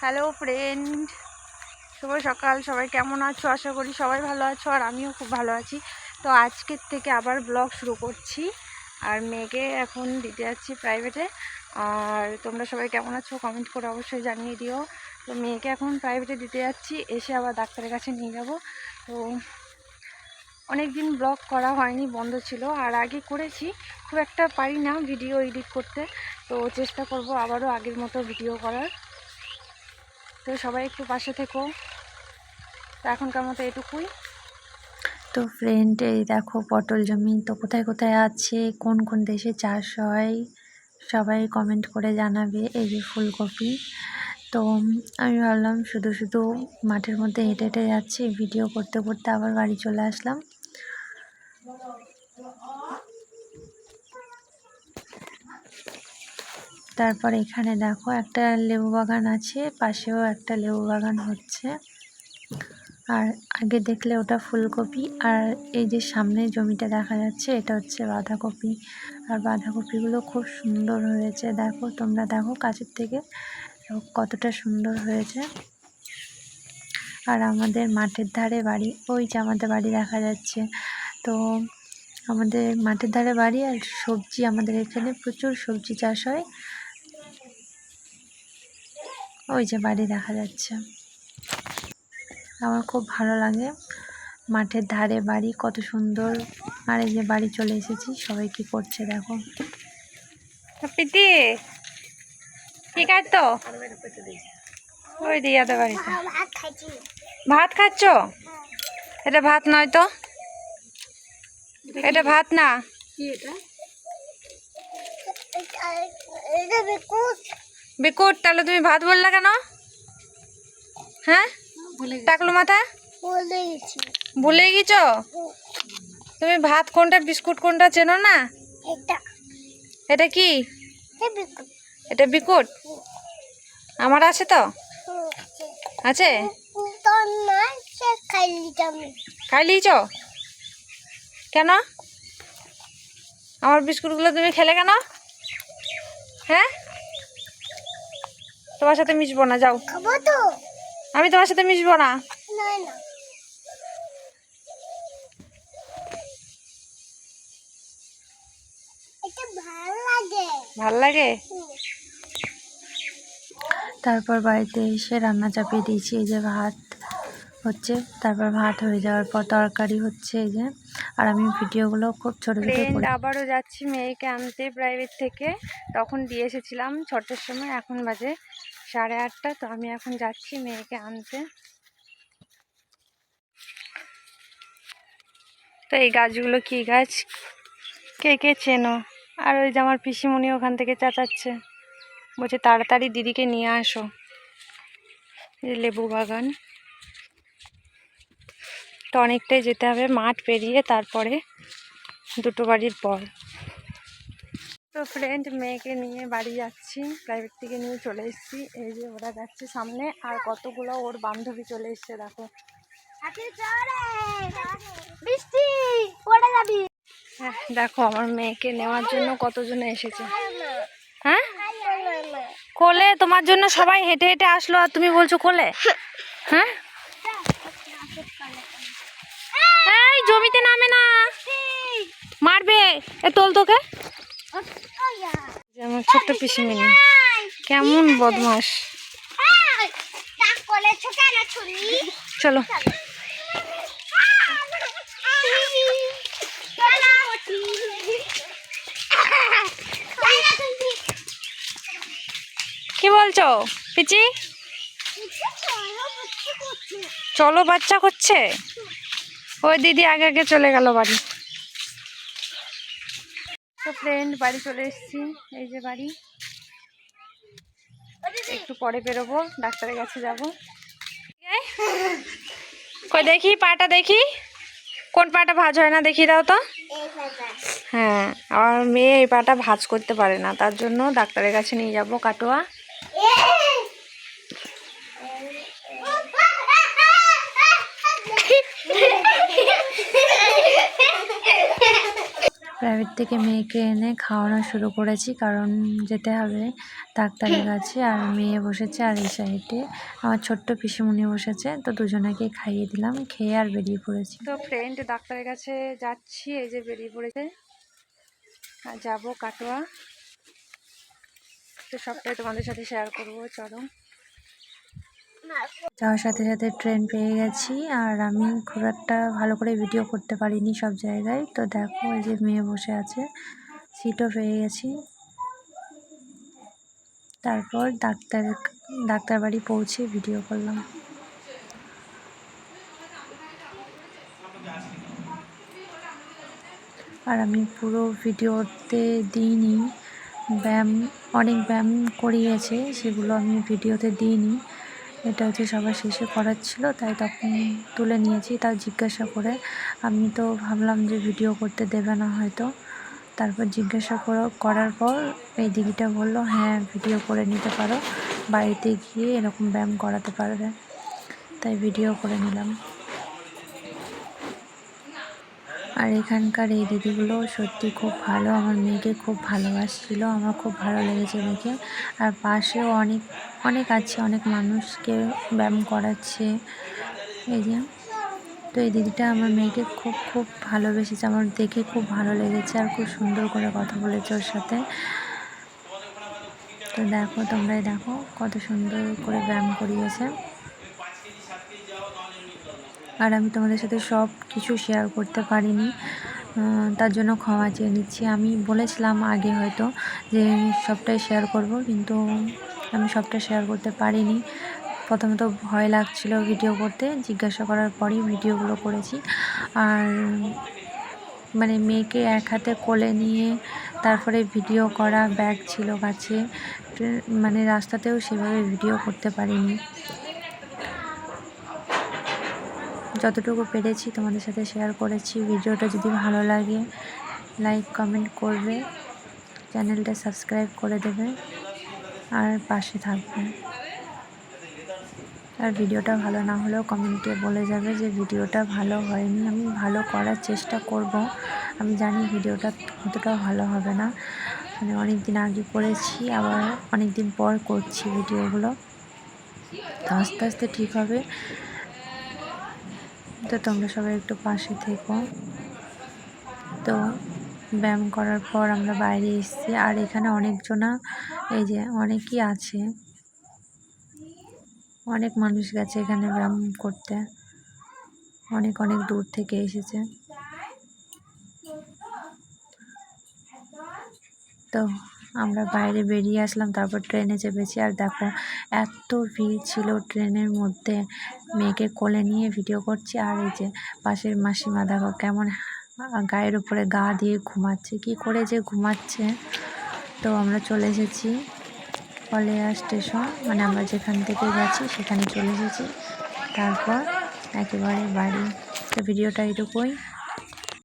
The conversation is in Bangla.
হ্যালো ফ্রেন্ড শুভ সকাল। সবাই কেমন আছো? আশা করি সবাই ভালো আছো, আর আমিও খুব ভালো আছি। তো আজকের থেকে আবার ব্লগ শুরু করছি। আর মেয়েকে এখন দিতে যাচ্ছি প্রাইভেটে আর তোমরা সবাই কেমন আছো? কমেন্ট করে অবশ্যই জানিয়ে দিও। তো মেয়েকে এখন প্রাইভেটে দিতে যাচ্ছি। এসে আবার ডাক্তারের কাছে নিয়ে যাব। তো অনেক দিন ব্লগ করা হয়নি, বন্ধ ছিল। আর আগে করেছি, খুব একটা পারি না ভিডিও এডিট করতে। তো চেষ্টা করব আবারও আগের মতো ভিডিও করার। তো সবাই একটু পাশে থেকো। তো এখনকার মতো এটুকুই। তো ফ্রেন্ড এই দেখো, পটল জমি তো কোথায় কোথায় আছে, কোন কোন দেশে চাষ হয়, সবাই কমেন্ট করে জানাবে এই যে ফুলকপি। তো আমি ভাবলাম শুধু শুধু মাঠের মধ্যে হেঁটে হেঁটে যাচ্ছি ভিডিও করতে করতে আবার বাড়ি চলে আসলাম। তারপর এখানে দেখো একটা লেবু বাগান আছে, পাশেও একটা লেবু বাগান হচ্ছে। আর আগে দেখলে ওটা ফুলকপি, আর এই যে সামনে জমিটা দেখা যাচ্ছে, এটা হচ্ছে বাঁধাকপি। আর বাঁধাকপিগুলো খুব সুন্দর হয়েছে। দেখো তোমরা দেখো কাছের থেকে কতটা সুন্দর হয়েছে। আর আমাদের মাঠের ধারে বাড়ি, ওই যে আমাদের বাড়ি দেখা যাচ্ছে। তো আমাদের মাঠের ধারে বাড়ি আর সবজি, আমাদের এখানে প্রচুর সবজি চাষ হয়। ওই যে বাড়ি দেখা যাচ্ছে। আমার খুব ভালো লাগে মাঠের ধারে বাড়ি কত সুন্দর। আর এই যে বাড়ি চলে এসেছি সবাই কি করছে দেখো। প্রীতি ঠিক আছে তো? ওই দিয়াদের বাড়িতে। ভাত খাইছি খাচ্ছ? এটা ভাত নয় তো? এটা ভাত না? এটা? বিকুট তাহলে তুমি ভাত বললে কেন? হ্যাঁ? টাকলো মাথা? ভুলে গেছ। তুমি ভাত কোনটা বিস্কুট কোনটা চেনো না? এটা। কি? এটা বিকুট। আমার আছে তো? আছে? তো না সে খাইলি আমি। খাই লিয়েছ কেন? আমার বিস্কুটগুলো তুমি খেলে কেন? হ্যাঁ? তোমার সাথে মিশবো না যাও। তো। আমি তোমার সাথে মিশবো না। ভালো লাগে। তারপর বাড়িতে এসে রান্না চাপিয়ে দিয়েছি এই যে ভাত হচ্ছে। তারপর ভাত হয়ে যাওয়ার পর তরকারি হচ্ছে এই যে। আর আমি ভিডিওগুলো খুব ছোটো ছোটো ফ্রেন্ড আবারও যাচ্ছি মেয়েকে আনতে প্রাইভেট থেকে। তখন দিয়ে এসেছিলাম ছটার সময় এখন বাজে সাড়ে আটটা তো আমি এখন যাচ্ছি মেয়েকে আনতে। তো এই গাছগুলো কি গাছ? কে কে চেনো? আর ওই যে আমার পিসিমণি ওখান থেকে চাচাচ্ছে। বলছে তাড়াতাড়ি দিদিকে নিয়ে আসো। এই লেবু বাগান। তো অনেকটাই যেতে হবে মাঠ পেরিয়ে তারপরে দুটো বাড়ির পর। তো ফ্রেন্ড মেয়েকে নিয়ে বাড়ি যাচ্ছি প্রাইভেট থেকে নিয়ে চলে এসেছি। এই যে ওরা যাচ্ছে সামনে আর কতগুলো ওর বান্ধবী চলে এসছে দেখো। হ্যাঁ দেখো আমার মেয়েকে নেওয়ার জন্য কতজন এসেছে। হ্যাঁ। কোলে তোমার জন্য সবাই হেঁটে হেঁটে আসলো আর তুমি বলছো কোলে? হ্যাঁ এই জমিতে নামে না। মারবে। এ তোল তোকে। আমার ছোট্ট পিসিমণি কেমন বদমাস চলো। কি বলছো পিচি? চলো বাচ্চা করছে। ওই দিদি আগে আগে চলে গেল বাড়ি। তো ফ্রেন্ড বাড়ি চলে এসেছি। এই যে বাড়ি। একটু পরে বেরোবো ডাক্তারের কাছে যাব। কই দেখি পাটা দেখি। কোন পাটা ভাজ হয় না দেখি দাও তো। হ্যাঁ আমার মেয়ে এই পাটা ভাজ করতে পারে না তার জন্য ডাক্তারের কাছে নিয়ে যাব কাটোয়া। প্রাইভেট থেকে মেয়েকে এনে খাওয়ানো শুরু করেছি। কারণ যেতে হবে ডাক্তারের কাছে। আর মেয়ে বসেছে আর এই সাইডে। আমার ছোট্ট পিসিমণি বসেছে। তো দুজনাকে খাইয়ে দিলাম, খেয়ে আর বেরিয়ে পড়েছি। তো ফ্রেন্ড ডাক্তারের কাছে যাচ্ছি। এই যে বেরিয়ে পড়েছে। আর যাব কাটোয়া। তো সবটাই তোমাদের সাথে শেয়ার করব, চলো। যাওয়ার সাথে সাথে ট্রেন পেয়ে গেছি, আর আমি খুব একটা ভালো করে ভিডিও করতে পারিনি সব জায়গায়। তো দেখো, এই যে মেয়ে বসে আছে সিটও পেয়ে গেছি। তারপর ডাক্তার ডাক্তার বাড়ি পৌঁছে ভিডিও করলাম। আর আমি পুরো ভিডিওতে দিইনি, ব্যায়াম, অনেক ব্যায়াম করিয়েছে, সেগুলো আমি ভিডিওতে দিইনি। এটা হচ্ছে সবার শেষে করার ছিল, তাই তখন তুলে নিয়েছি। তা জিজ্ঞাসা করে, আমি তো ভাবলাম যে ভিডিও করতে দেবে না হয়তো। তারপর জিজ্ঞাসা করা- করার পর এই দিদিটা বলল হ্যাঁ ভিডিও করে নিতে পারো। বাড়িতে গিয়ে এরকম ব্যায়াম করাতে পারবে। তাই ভিডিও করে নিলাম। আর এখানকার এই দিদিগুলো সত্যি খুব ভালো। আমার মেয়েকে খুব ভালোবাসছিল, আমার খুব ভালো লেগেছে দেখে। আর পাশেও অনেক অনেক আছে, অনেক মানুষকে ব্যায়াম করাচ্ছে। এই যে, তো এই দিদিটা আমার মেয়েকে খুব খুব ভালোবেসেছে, আমার দেখে খুব ভালো লেগেছে আর খুব সুন্দর করে কথা বলেছে ওর সাথে। তো দেখো, তোমরাই দেখো কত সুন্দর করে ব্যায়াম করিয়েছে। আর আমি তোমাদের সাথে সব কিছু শেয়ার করতে পারিনি। তার জন্য ক্ষমা চেয়ে নিচ্ছি। আমি বলেছিলাম আগে হয়তো যে সবটাই শেয়ার করব, কিন্তু আমি সবটা শেয়ার করতে পারিনি। প্রথমে তো ভয় লাগছিল ভিডিও করতে। জিজ্ঞাসা করার পরেই ভিডিওগুলো করেছি। আর মানে মেয়েকে এক হাতে কোলে নিয়ে তারপরে ভিডিও করা ব্যাগ ছিল কাছে মানে রাস্তাতেও সেভাবে ভিডিও করতে পারিনি। যতটুকু পেরেছি তোমাদের সাথে শেয়ার করেছি। ভিডিওটা যদি ভালো লাগে লাইক কমেন্ট করবে। চ্যানেলটা সাবস্ক্রাইব করে দেবে। আর পাশে থাকবে। আর ভিডিওটা ভালো না হলেও কমেন্টে বলে যাবে যে ভিডিওটা ভালো হয়নি। আমি ভালো করার চেষ্টা করব। আমি জানি ভিডিওটা অতটা ভালো হবে না। মানে অনেক দিন আগে করেছি, আবার অনেক দিন পর করছি ভিডিওগুলো। তো আস্তে আস্তে ঠিক হবে। তো তোমরা সবাই একটু পাশে থেকো। তো ব্যায়াম করার পর আমরা বাইরে এসেছি। আর এখানে অনেকজনা, এই যে অনেকই আছে। অনেক মানুষ গেছে এখানে ব্যায়াম করতে। অনেক অনেক দূর থেকে এসেছে। তো আমরা বাইরে বেরিয়ে আসলাম, তারপর ট্রেনে চেপেছি। আর দেখো, এত ভিড় ছিল ট্রেনের মধ্যে। মেয়েকে কোলে নিয়ে ভিডিও করছি, আর এই যে পাশের মাসিমা, দেখো কেমন গায়ের উপরে গা দিয়ে ঘুমাচ্ছে। কি করে যে ঘুমাচ্ছে? তো আমরা চলে এসেছি কলেয়া স্টেশন মানে আমরা যেখান থেকে গেছি সেখানে চলে এসেছি। তারপর একেবারে বাড়ি। তো ভিডিওটা এটুকুই